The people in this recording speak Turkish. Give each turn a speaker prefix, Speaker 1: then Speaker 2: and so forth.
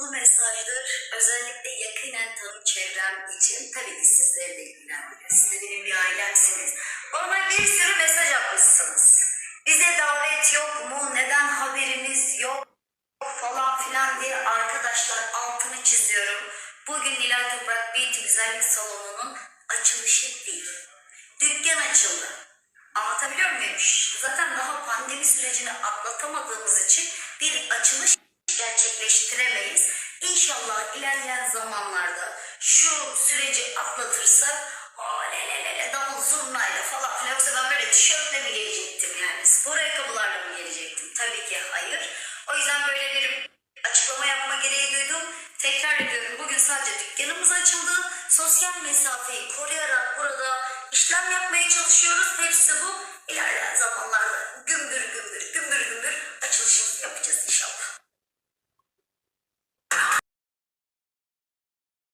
Speaker 1: Bu mesajdır özellikle yakinen tanım çevrem için tabii ki sizleri de ilgilendirir. Siz de benim bir ailemsiniz. Bana bir sürü mesaj atmışsınız. Bize davet yok mu? Neden haberimiz yok? falan filan diye arkadaşlar altını çiziyorum. Bugün Nilay Toprak Beauty Güzellik Salonu'nun açılışı değil. Dükkan açıldı. Anlatabiliyor muyum? Zaten daha pandemi sürecini atlatamadığımız için bir açılış gerçekleştiremeyiz. İnşallah ilerleyen zamanlarda şu süreci atlatırsak alelelele davul zurnayla falan filan yoksa ben böyle tişörtle mi gelecektim yani spor ayakkabılarla mı gelecektim? Tabii ki hayır. O yüzden böyle bir açıklama yapma gereği duydum. Tekrar ediyorum bugün sadece dükkanımız açıldı. Sosyal mesafeyi koruyarak burada işlem yapmaya çalışıyoruz. Hepsi bu. İlerleyen zamanlarda